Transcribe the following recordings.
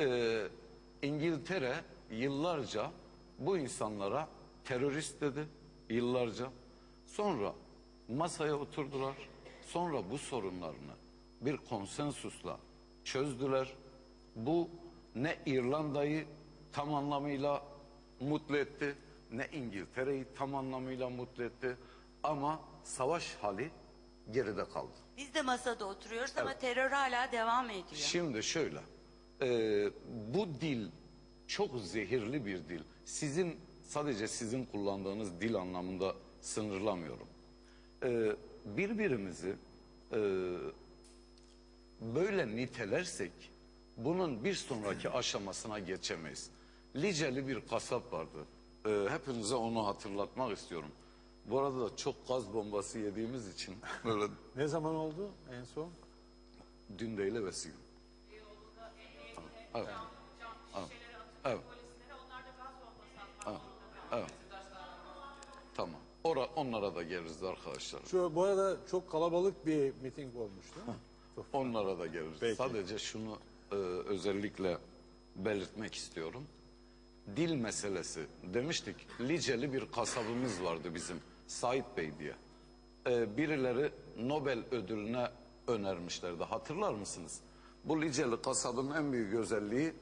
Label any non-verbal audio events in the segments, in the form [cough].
Ee, İngiltere yıllarca bu insanlara terörist dedi yıllarca. Sonra masaya oturdular. Sonra bu sorunlarını bir konsensusla çözdüler. Bu ne İrlanda'yı tam anlamıyla mutlu etti, ne İngiltere'yi tam anlamıyla mutlu etti. Ama savaş hali geride kaldı. Biz de masada oturuyoruz ama terör hala devam ediyor. Şimdi şöyle, e, bu dil çok zehirli bir dil. Sizin sadece sizin kullandığınız dil anlamında sınırlamıyorum. E, birbirimizi e, böyle nitelersek bunun bir sonraki aşamasına geçemeyiz. Liceli bir kasap vardı. E, hepinize onu hatırlatmak istiyorum. Bu arada da çok gaz bombası yediğimiz için [laughs] böyle Ne zaman oldu en son? dün değil evvelsi gün. Evet. Evet. Evet. Evet. Evet. Tamam. Ora, onlara da geliriz arkadaşlar. Şu bu arada çok kalabalık bir miting olmuştu. Onlara da geliriz. Peki. Sadece şunu e, özellikle belirtmek istiyorum. Dil meselesi. Demiştik Liceli bir kasabımız vardı bizim. Sait Bey diye. E, birileri Nobel ödülüne önermişlerdi. Hatırlar mısınız? Bu Liceli kasabın en büyük özelliği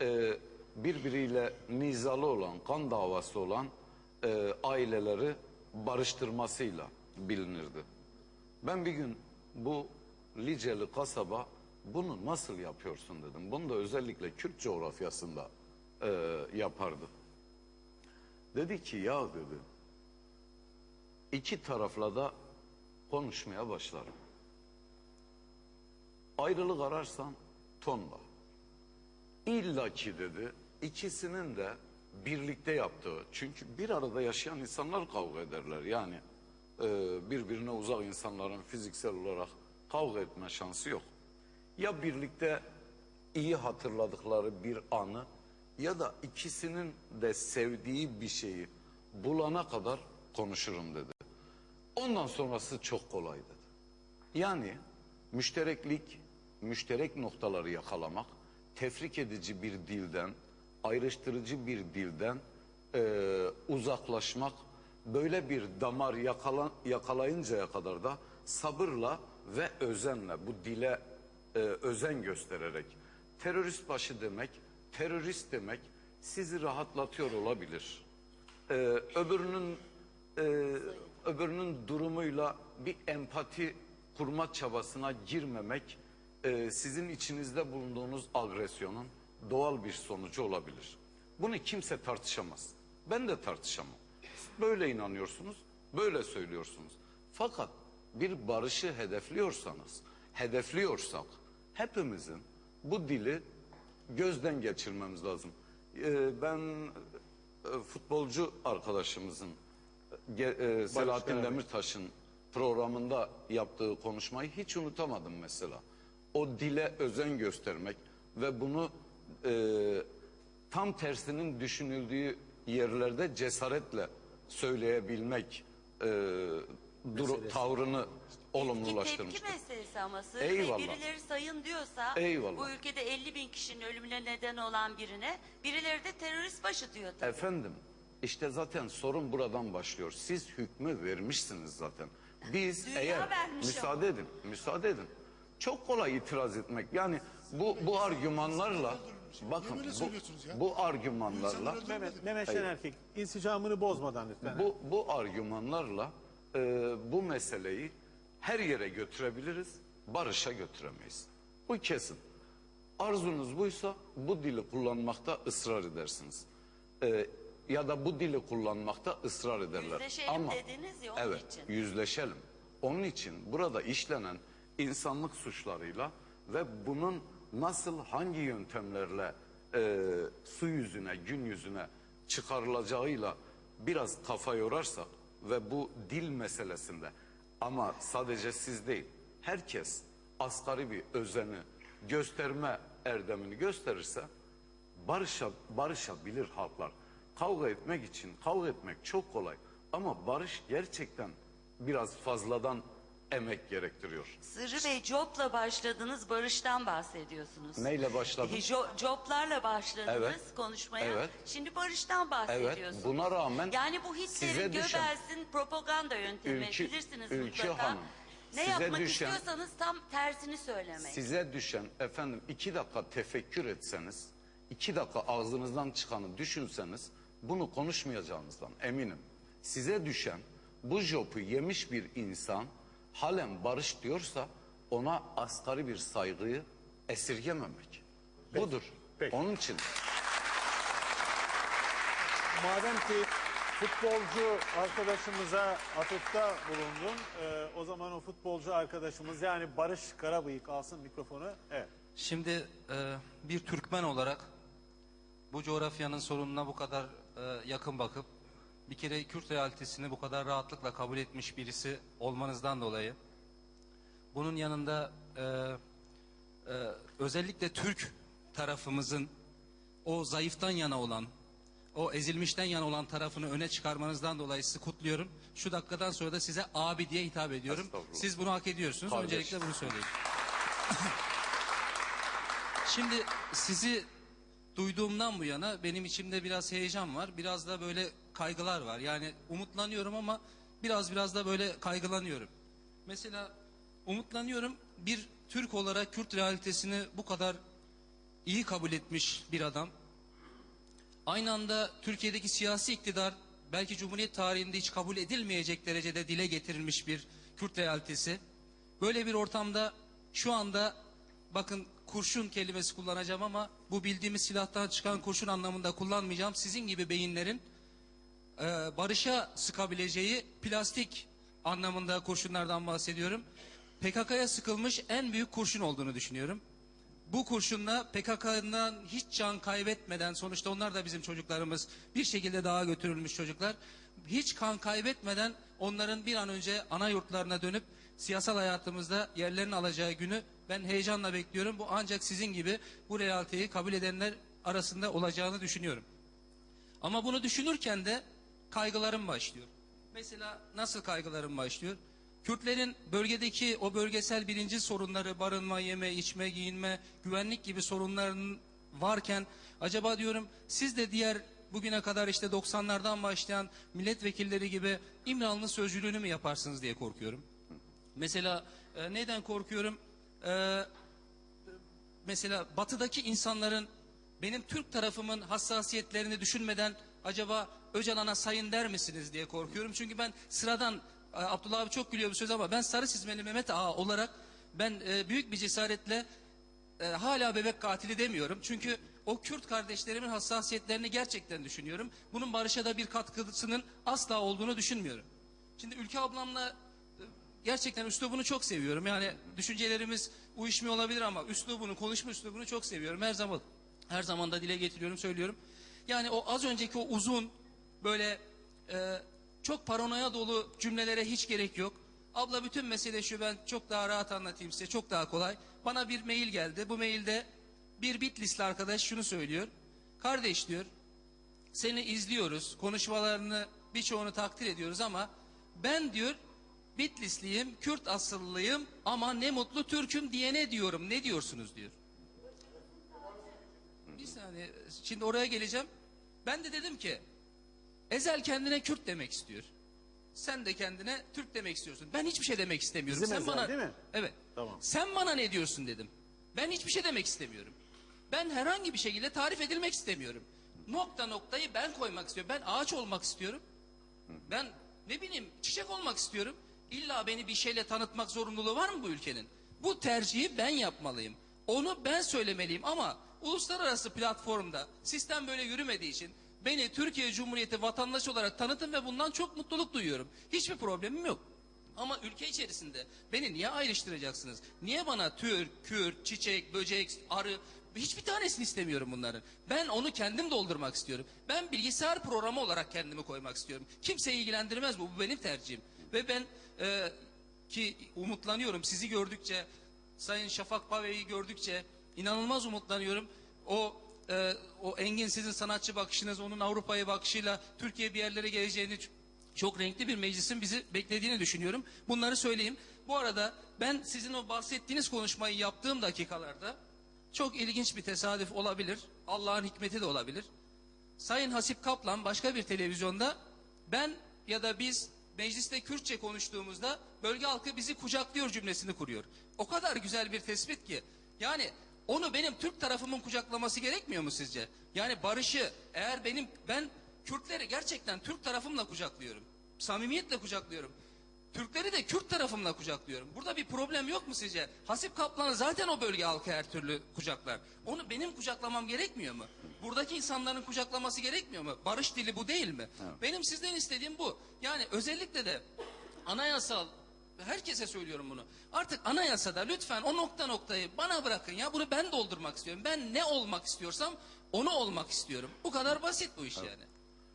e, birbiriyle nizalı olan, kan davası olan e, aileleri barıştırmasıyla bilinirdi. Ben bir gün bu Liceli kasaba bunu nasıl yapıyorsun dedim. Bunu da özellikle Kürt coğrafyasında e, yapardı. Dedi ki ya dedi iki tarafla da konuşmaya başlarım. Ayrılık ararsan tonla. İlla ki dedi ikisinin de birlikte yaptığı. Çünkü bir arada yaşayan insanlar kavga ederler. Yani e, birbirine uzak insanların fiziksel olarak kavga etme şansı yok. Ya birlikte iyi hatırladıkları bir anı ya da ikisinin de sevdiği bir şeyi bulana kadar konuşurum dedi. Ondan sonrası çok kolay dedi. Yani müştereklik, müşterek noktaları yakalamak, tefrik edici bir dilden, ayrıştırıcı bir dilden eee, uzaklaşmak, böyle bir damar yakala, yakalayıncaya kadar da sabırla ve özenle bu dile eee, özen göstererek terörist başı demek, terörist demek sizi rahatlatıyor olabilir. Ee, öbürünün e, öbürünün durumuyla bir empati kurma çabasına girmemek e, sizin içinizde bulunduğunuz agresyonun doğal bir sonucu olabilir. Bunu kimse tartışamaz. Ben de tartışamam. Böyle inanıyorsunuz, böyle söylüyorsunuz. Fakat bir barışı hedefliyorsanız, hedefliyorsak hepimizin bu dili gözden geçirmemiz lazım. Ee, ben e, futbolcu arkadaşımızın e, e, Selahattin. Demirtaş'ın programında yaptığı konuşmayı hiç unutamadım mesela. O dile özen göstermek ve bunu e, tam tersinin düşünüldüğü yerlerde cesaretle söyleyebilmek e, duru, tavrını olumlulaştırmıştır. tepki meselesi ama Sırrı Eyvallah. Birileri sayın diyorsa Eyvallah. bu ülkede 50 bin kişinin ölümüne neden olan birine birileri de terörist başı diyor tabii. Efendim işte zaten sorun buradan başlıyor. Siz hükmü vermişsiniz zaten. Biz Dünya eğer vermiş müsaade edin, müsaade edin. Çok kolay itiraz etmek. Yani bu bu argümanlarla bakın bu, bu argümanlarla Mehmet, Mehmet Şenerkek insicamını bozmadan lütfen. bu bu argümanlarla e, bu meseleyi her yere götürebiliriz, barışa götüremeyiz. Bu kesin. Arzunuz buysa bu dili kullanmakta ısrar edersiniz. E, ya da bu dili kullanmakta ısrar ederler. Yüzleşelim Ama, dediniz ya onun evet, için. yüzleşelim. Onun için burada işlenen insanlık suçlarıyla ve bunun nasıl hangi yöntemlerle e, su yüzüne, gün yüzüne çıkarılacağıyla biraz kafa yorarsak ve bu dil meselesinde ama sadece siz değil herkes asgari bir özeni gösterme erdemini gösterirse barışa, barışabilir halklar. Kavga etmek için kavga etmek çok kolay ama barış gerçekten biraz fazladan emek gerektiriyor. Sırrı Bey Job'la başladınız, barıştan bahsediyorsunuz. Neyle başladım? E, jo- Job'larla başladınız Evet. konuşmaya. Evet. Şimdi barıştan bahsediyorsunuz. buna rağmen Yani bu Hitler'in, size düşen- Göbels'in propaganda yöntemi Ülkü- bilirsiniz Ülkü mutlaka. Hanım, ne size yapmak düşen- istiyorsanız tam tersini söylemek. Size düşen efendim iki dakika tefekkür etseniz, iki dakika ağzınızdan çıkanı düşünseniz bunu konuşmayacağınızdan eminim. Size düşen bu jopu yemiş bir insan halen barış diyorsa ona asgari bir saygıyı esirgememek. Budur. peki. Onun için Madem ki futbolcu arkadaşımıza atıfta bulundun, e, o zaman o futbolcu arkadaşımız yani Barış Karabıyık alsın mikrofonu. Evet. Şimdi e, bir Türkmen olarak bu coğrafyanın sorununa bu kadar e, yakın bakıp bir kere Kürt realitesini bu kadar rahatlıkla kabul etmiş birisi olmanızdan dolayı bunun yanında e, e, özellikle Türk tarafımızın o zayıftan yana olan o ezilmişten yana olan tarafını öne çıkarmanızdan dolayı sizi kutluyorum. Şu dakikadan sonra da size abi diye hitap ediyorum. Siz bunu hak ediyorsunuz. Kardeş. Öncelikle bunu söyleyeyim. [laughs] Şimdi sizi duyduğumdan bu yana benim içimde biraz heyecan var. Biraz da böyle kaygılar var. Yani umutlanıyorum ama biraz biraz da böyle kaygılanıyorum. Mesela umutlanıyorum bir Türk olarak Kürt realitesini bu kadar iyi kabul etmiş bir adam. Aynı anda Türkiye'deki siyasi iktidar belki Cumhuriyet tarihinde hiç kabul edilmeyecek derecede dile getirilmiş bir Kürt realitesi. Böyle bir ortamda şu anda bakın kurşun kelimesi kullanacağım ama bu bildiğimiz silahtan çıkan kurşun anlamında kullanmayacağım. Sizin gibi beyinlerin e, barışa sıkabileceği plastik anlamında kurşunlardan bahsediyorum. PKK'ya sıkılmış en büyük kurşun olduğunu düşünüyorum. Bu kurşunla PKK'dan hiç can kaybetmeden sonuçta onlar da bizim çocuklarımız bir şekilde daha götürülmüş çocuklar. Hiç kan kaybetmeden onların bir an önce ana yurtlarına dönüp siyasal hayatımızda yerlerini alacağı günü ben heyecanla bekliyorum. Bu ancak sizin gibi bu realiteyi kabul edenler arasında olacağını düşünüyorum. Ama bunu düşünürken de kaygılarım başlıyor. Mesela nasıl kaygılarım başlıyor? Kürtlerin bölgedeki o bölgesel birinci sorunları barınma, yeme, içme, giyinme, güvenlik gibi sorunların varken acaba diyorum siz de diğer bugüne kadar işte 90'lardan başlayan milletvekilleri gibi İmralı'nın sözcülüğünü mü yaparsınız diye korkuyorum. Mesela e, neden korkuyorum? E, mesela batıdaki insanların benim Türk tarafımın hassasiyetlerini düşünmeden acaba Öcalan'a sayın der misiniz diye korkuyorum. Çünkü ben sıradan e, Abdullah abi çok gülüyor bu söz ama ben sarı çizmeli Mehmet Ağa olarak ben e, büyük bir cesaretle e, hala bebek katili demiyorum. Çünkü o Kürt kardeşlerimin hassasiyetlerini gerçekten düşünüyorum. Bunun barışa da bir katkısının asla olduğunu düşünmüyorum. Şimdi Ülke ablamla gerçekten üslubunu çok seviyorum. Yani düşüncelerimiz uyuşmuyor olabilir ama üslubunu, konuşma üslubunu çok seviyorum. Her zaman her zaman da dile getiriyorum, söylüyorum. Yani o az önceki o uzun böyle e, çok paranoya dolu cümlelere hiç gerek yok. Abla bütün mesele şu ben çok daha rahat anlatayım size çok daha kolay. Bana bir mail geldi. Bu mailde bir Bitlisli arkadaş şunu söylüyor. Kardeş diyor seni izliyoruz. Konuşmalarını birçoğunu takdir ediyoruz ama ben diyor Bitlisliyim, Kürt asıllıyım ama ne mutlu Türk'üm diyene diyorum. Ne diyorsunuz diyor. Bir saniye şimdi oraya geleceğim. Ben de dedim ki Ezel kendine Kürt demek istiyor. Sen de kendine Türk demek istiyorsun. Ben hiçbir şey demek istemiyorum. Bizim Sen Ezel bana değil mi? Evet. Tamam. Sen bana ne diyorsun dedim. Ben hiçbir şey demek istemiyorum. Ben herhangi bir şekilde tarif edilmek istemiyorum. Nokta noktayı ben koymak istiyorum. Ben ağaç olmak istiyorum. Ben ne bileyim çiçek olmak istiyorum. İlla beni bir şeyle tanıtmak zorunluluğu var mı bu ülkenin? Bu tercihi ben yapmalıyım. Onu ben söylemeliyim ama uluslararası platformda sistem böyle yürümediği için beni Türkiye Cumhuriyeti vatandaşı olarak tanıtın ve bundan çok mutluluk duyuyorum. Hiçbir problemim yok. Ama ülke içerisinde beni niye ayrıştıracaksınız? Niye bana Türk, Kürt, çiçek, böcek, arı hiçbir tanesini istemiyorum bunların. Ben onu kendim doldurmak istiyorum. Ben bilgisayar programı olarak kendimi koymak istiyorum. Kimseyi ilgilendirmez bu. Bu benim tercihim. Ve ben e, ki umutlanıyorum sizi gördükçe, Sayın Şafak Bave'yi gördükçe inanılmaz umutlanıyorum. O e, o Engin sizin sanatçı bakışınız, onun Avrupa'ya bakışıyla Türkiye bir yerlere geleceğini çok renkli bir meclisin bizi beklediğini düşünüyorum. Bunları söyleyeyim. Bu arada ben sizin o bahsettiğiniz konuşmayı yaptığım dakikalarda çok ilginç bir tesadüf olabilir. Allah'ın hikmeti de olabilir. Sayın Hasip Kaplan başka bir televizyonda ben ya da biz mecliste Kürtçe konuştuğumuzda bölge halkı bizi kucaklıyor cümlesini kuruyor. O kadar güzel bir tespit ki. Yani onu benim Türk tarafımın kucaklaması gerekmiyor mu sizce? Yani barışı eğer benim ben Kürtleri gerçekten Türk tarafımla kucaklıyorum. Samimiyetle kucaklıyorum. Türkleri de Kürt tarafımla kucaklıyorum. Burada bir problem yok mu sizce? Hasip Kaplan'ı zaten o bölge halkı her türlü kucaklar. Onu benim kucaklamam gerekmiyor mu? Buradaki insanların kucaklaması gerekmiyor mu? Barış dili bu değil mi? Benim sizden istediğim bu. Yani özellikle de anayasal herkese söylüyorum bunu. Artık anayasada lütfen o nokta noktayı bana bırakın ya bunu ben doldurmak istiyorum. Ben ne olmak istiyorsam onu olmak istiyorum. Bu kadar basit bu iş yani.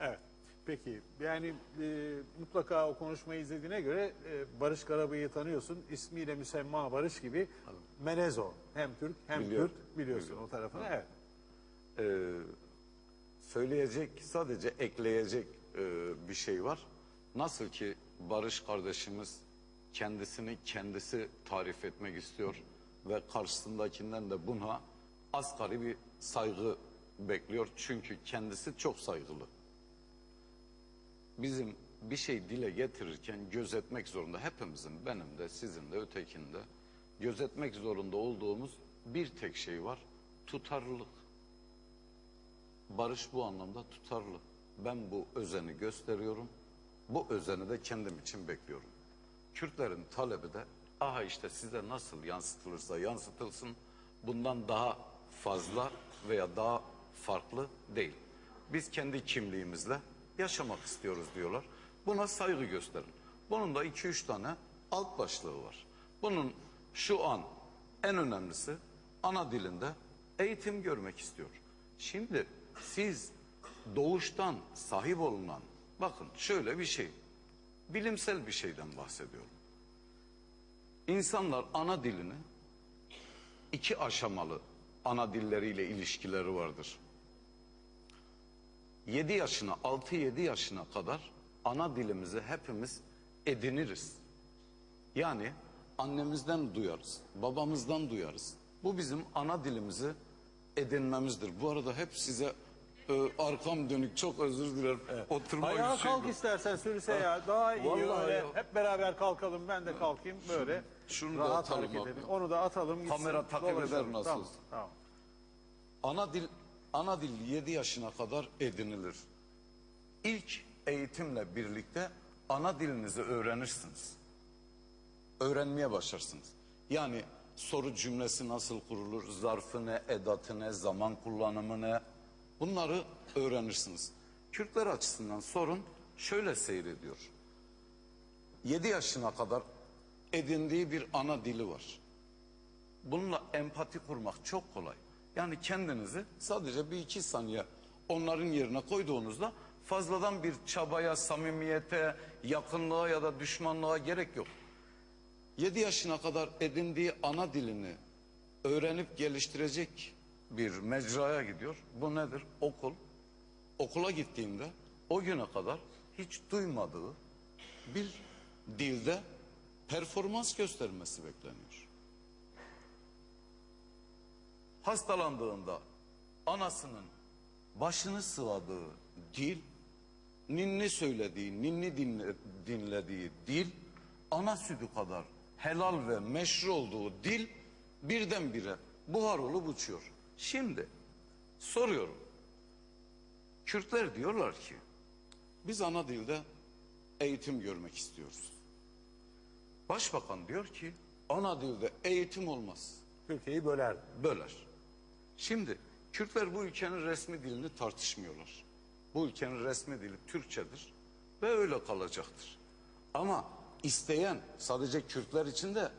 Evet. Peki yani e, mutlaka o konuşmayı izlediğine göre e, Barış Karabıyık'ı tanıyorsun. İsmiyle müsemma Barış gibi Menezo. Hem Türk hem Biliyorum. Kürt biliyorsun Biliyorum. o tarafını. Evet. Ee, söyleyecek sadece ekleyecek e, bir şey var. Nasıl ki Barış kardeşimiz kendisini kendisi tarif etmek istiyor ve karşısındakinden de buna asgari bir saygı bekliyor. Çünkü kendisi çok saygılı. Bizim bir şey dile getirirken gözetmek zorunda hepimizin benim de sizin de ötekinde gözetmek zorunda olduğumuz bir tek şey var tutarlılık. Barış bu anlamda tutarlı. Ben bu özeni gösteriyorum. Bu özeni de kendim için bekliyorum. Kürtlerin talebi de aha işte size nasıl yansıtılırsa yansıtılsın bundan daha fazla veya daha farklı değil. Biz kendi kimliğimizle yaşamak istiyoruz diyorlar. Buna saygı gösterin. Bunun da iki üç tane alt başlığı var. Bunun şu an en önemlisi ana dilinde eğitim görmek istiyor. Şimdi siz doğuştan sahip olunan bakın şöyle bir şey bilimsel bir şeyden bahsediyorum. İnsanlar ana dilini iki aşamalı ana dilleriyle ilişkileri vardır. 7 yaşına 6-7 yaşına kadar ana dilimizi hepimiz ediniriz. Yani annemizden duyarız, babamızdan duyarız. Bu bizim ana dilimizi edinmemizdir. Bu arada hep size e, arkam dönük çok özür dilerim. Oturma Ayağa kalk istersen Sülse ya. Daha iyi Vallahi öyle. ya. Hep beraber kalkalım. Ben de kalkayım böyle. şunu da rahat atalım hareket abi. edelim. Onu da atalım gitsin. Kamera takip eder nasıl Tamam, tamam. Ana dil ana dil 7 yaşına kadar edinilir. İlk eğitimle birlikte ana dilinizi öğrenirsiniz. Öğrenmeye başlarsınız. Yani soru cümlesi nasıl kurulur, zarfı ne, edatı ne, zaman kullanımı ne bunları öğrenirsiniz. Kürtler açısından sorun şöyle seyrediyor. 7 yaşına kadar edindiği bir ana dili var. Bununla empati kurmak çok kolay. Yani kendinizi sadece bir iki saniye onların yerine koyduğunuzda fazladan bir çabaya, samimiyete, yakınlığa ya da düşmanlığa gerek yok. 7 yaşına kadar edindiği ana dilini öğrenip geliştirecek bir mecraya gidiyor. Bu nedir? Okul. Okula gittiğinde o güne kadar hiç duymadığı bir dilde performans göstermesi bekleniyor. hastalandığında anasının başını sıvadığı dil, ninni söylediği, ninni dinle- dinlediği dil, ana sütü kadar helal ve meşru olduğu dil birdenbire buhar olup uçuyor. Şimdi soruyorum. Kürtler diyorlar ki biz ana dilde eğitim görmek istiyoruz. Başbakan diyor ki ana dilde eğitim olmaz Türkiye'yi böler. böler. Şimdi Kürtler bu ülkenin resmi dilini tartışmıyorlar. Bu ülkenin resmi dili Türkçedir ve öyle kalacaktır. Ama isteyen sadece Kürtler için de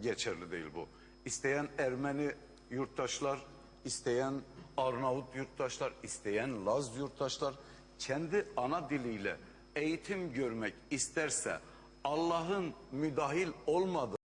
geçerli değil bu. İsteyen Ermeni yurttaşlar, isteyen Arnavut yurttaşlar, isteyen Laz yurttaşlar kendi ana diliyle eğitim görmek isterse Allah'ın müdahil olmadığı